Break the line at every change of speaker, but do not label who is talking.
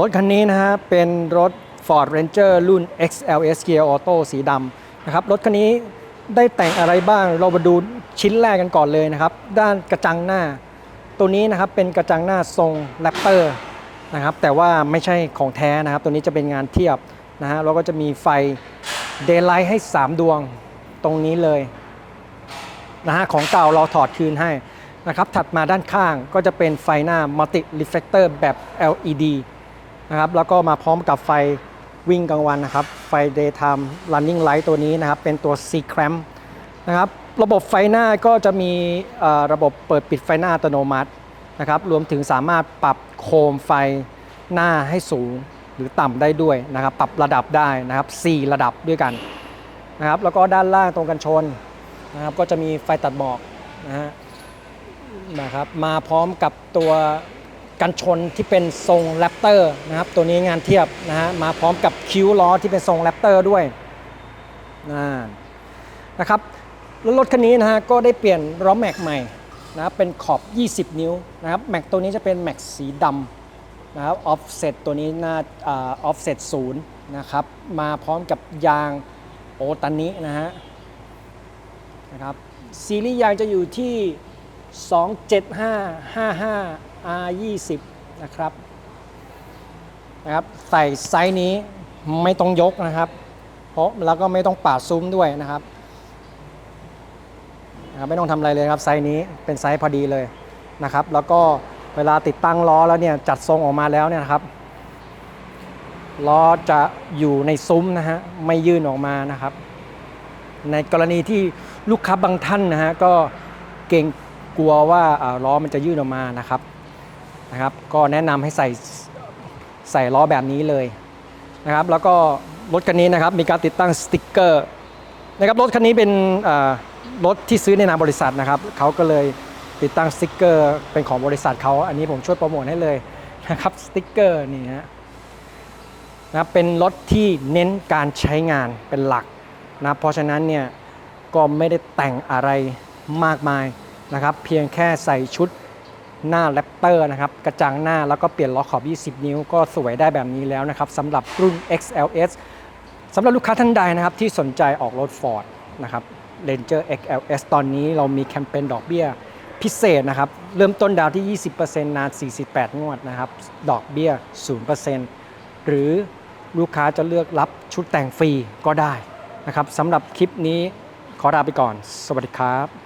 รถคันนี้นะฮะเป็นรถ Ford Ranger รุ่น XLS Gear Auto สีดำนะครับ รถคันนี้ได้แต่งอะไรบ้าง เรามาดูชิ้นแรกกันก่อนเลยนะครับ ด้านกระจังหน้า ตัวนี้นะครับเป็นกระจังหน้าทรงแรปเตอร์นะครับแต่ว่าไม่ใช่ของแท้นะครับ ตัวนี้จะเป็นงานเทียบนะฮะแล้วก็จะมีไฟเดย์ไลท์ให้ 3 ดวงตรงนี้เลยนะฮะของเก่าเราถอดคืนให้นะครับถัดมาด้านข้างก็จะเป็นไฟหน้า Multi Reflector แบบ LED นะครับแล้วก็มาพร้อมกับไฟวิ่งกลางวันนะครับไฟ Daytime Running Light ตัวนี้นะครับเป็นตัว C clamp นะครับระบบไฟหน้าก็จะมีระบบเปิดปิดไฟหน้าอัตโนมัตินะครับรวมถึงสามารถปรับโคมไฟหน้าให้สูงหรือต่ำได้ด้วยนะครับปรับระดับได้นะครับ 4 ระดับด้วยกันนะครับแล้วก็ด้านล่างตรงกันชนนะครับก็จะมีไฟตัดหมอกนะฮะนะครับมาพร้อมกับตัว กันชนที่เป็นทรงแรปเตอร์นะครับ ตัวนี้งานเทียบนะฮะมาพร้อมกับคิ้วล้อที่เป็นทรงแรปเตอร์ด้วยนะนะครับแล้วรถคันนี้นะฮะก็ได้เปลี่ยนล้อแม็กใหม่นะครับเป็นขอบ 20 นิ้วนะครับแม็กตัวนี้จะเป็นแม็กสีดำนะครับออฟเซตตัวนี้หน้าออฟเซตศูนย์นะครับมาพร้อมกับยางโอตันนี้นะฮะนะครับซีรีส์ยางจะอยู่ที่ 27555 R20 นะครับนะครับใส่ไซส์นี้ไม่ต้องยกนะครับ เพราะแล้วก็ไม่ต้องปาดซุ้มด้วยนะครับนะครับ ไม่ต้องทำอะไรเลยครับไซส์นี้เป็นไซส์พอดีเลยนะครับ แล้วก็เวลาติดตั้งล้อแล้วเนี่ยจัดทรงออกมาแล้วเนี่ยนะครับล้อจะอยู่ในซุ้มนะฮะไม่ยื่นออกมานะครับ ในกรณีที่ลูกค้าบางท่านนะฮะก็เกรงกลัวว่าอ่าล้อมันจะยื่นออกมานะครับ นะครับ ก็แนะนำให้ใส่ใส่ล้อแบบนี้เลยนะครับ แล้วก็รถคันนี้นะครับมีการติดตั้งสติ๊กเกอร์นะครับรถคันนี้เป็นรถที่ซื้อในนามบริษัทนะครับเขาก็เลยติดตั้งสติ๊กเกอร์เป็นของบริษัทเขาอันนี้ผมช่วยโปรโมทให้เลยนะครับสติ๊กเกอร์นี่ฮะนะเป็นรถที่เน้นการใช้งานเป็นหลักนะเพราะฉะนั้นเนี่ยก็ไม่ได้แต่งอะไรมากมายนะครับ เพียงแค่ใส่ชุด หน้าแรปเตอร์นะครับกระจังหน้าแล้วก็เปลี่ยนล้อขอบ 20 นิ้ว ก็สวยได้แบบนี้แล้วนะครับสำหรับรุ่น XLS สำหรับลูกค้าท่านใดนะครับที่สนใจออกรถ Ford นะครับ Ranger XLS ตอนนี้เรามีแคมเปญดอกเบี้ยพิเศษนะครับ เริ่มต้นดาวที่ 20%นาน 48 งวดนะครับ ดอกเบี้ย 0%หรือลูกค้าจะเลือกรับชุดแต่งฟรีก็ได้นะครับสำหรับคลิปนี้ขอลาไปก่อน สวัสดีครับ